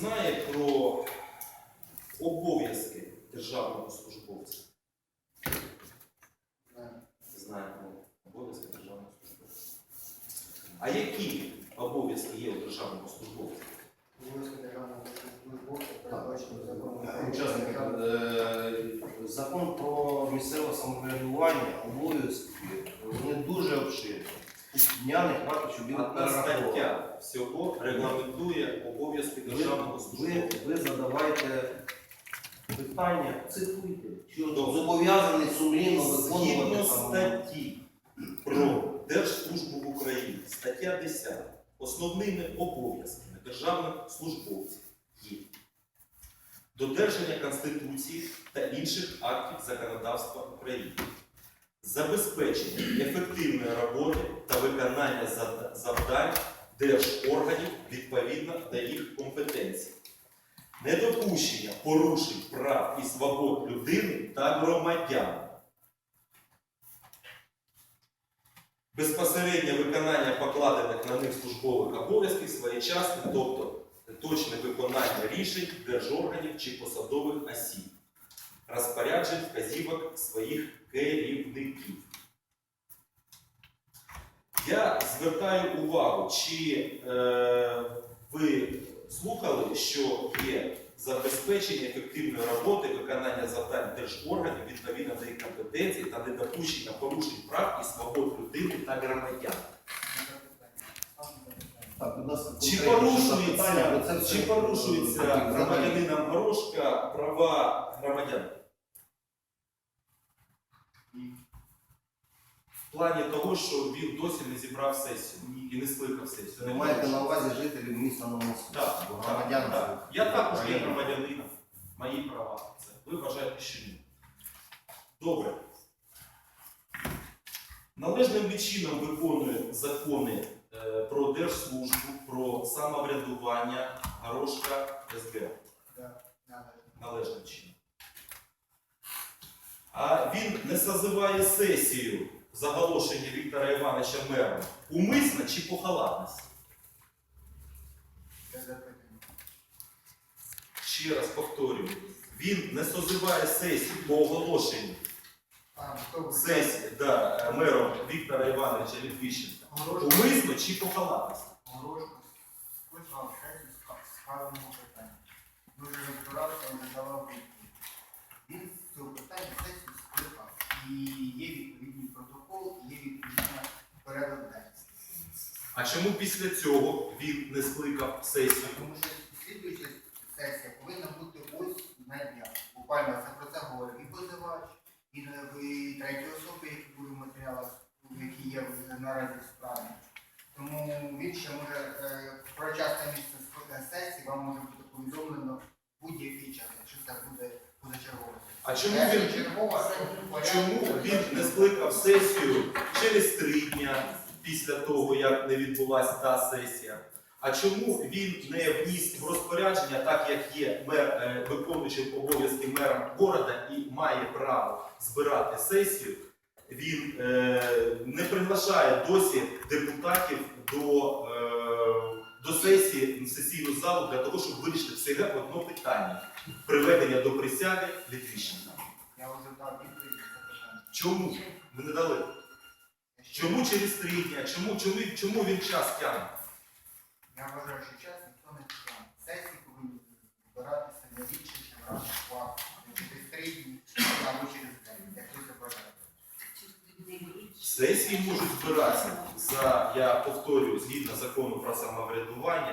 знає про обов'язки державного службовця. Знає про обов'язки державного службовця. А які обов'язки є у державного службовця? Обов'язки державного службовця передбачені законом Учасники, е, закон про місцеве самоврядування, обов'язки. Дня не хватить, щоб їх Одна стаття всього регламентує обов'язки Ви, державного ви, службовця. ви задавайте питання, цитуйте, що Добре. зобов'язаний сумлінно Згідно виконувати там. статті про Держслужбу в Україні, стаття 10, основними обов'язками державних службовців є додержання Конституції та інших актів законодавства України, забезпечення ефективної роботи та виконання завдань держорганів відповідно до їх компетенцій, недопущення порушень прав і свобод людини та громадян. Безпосереднє виконання покладених на них службових обов'язків своєчасне, тобто точне виконання рішень держорганів чи посадових осіб, розпоряджень вказівок своїх керівників. Я звертаю увагу, чи е, ви слухали, що є забезпечення ефективної роботи, виконання завдань держорганів відповідно до їх компетенцій та недопущення порушень прав і свобод людини та громадян. Так, ласка, Чи порушується, чи порушується громадянином Горошка права громадян? В плані того, що він досі не зібрав сесію і не скликав сесію. Ви маєте на увазі жителів міста Новомосковська, Так, бо так, громадян. так. Я також є громадянином. Мої права. Це. Ви вважаєте, що ні. Добре. Належним чином виконує закони е, про держслужбу, про самоврядування Горошка СГ. Належним чином. А він не созиває сесію заголошення Віктора Івановича мером умисно чи по халатності? Ще раз повторюю, він не созиває сесію по оголошенню сесії да, мером Віктора Івановича Літвіщенка. Умисно чи по халатності? Ми вже розбиралися, він задавав відповідь. Він з цього питання сесію скликав. І є відповідний протокол, і є відповідна порядок денний. А чому після цього він не скликав сесію? Тому що слідуюча сесія повинна бути ось на днях. Буквально це про це говорить і позивач, і, е, треті особи, які були в матеріалах, які є наразі в справі. Тому він ще може е, про часте місце ск- сесії вам може бути повідомлено будь-який час, якщо це буде. А чому він, чому він не скликав сесію через три дня після того, як не відбулася та сесія? А чому він не вніс в розпорядження, так як є мер, е, виконуючим обов'язки мера города і має право збирати сесію? Він е, не приглашає досі депутатів до, е, сесії сесійну залу для того, щоб вирішити все одно питання приведення до присяги Літвіщенка. Я вам задав відповідь на питання. Чому? Ви не дали? Чому через три дні? Чому, чому, чому він час тягне? Я вважаю, що час ніхто не тягне. Сесії повинні збиратися не рідше, ніж раз в два, через три дні або через день, як ви це бажаєте. Сесії можуть збиратися за, я повторюю, згідно закону про самоврядування,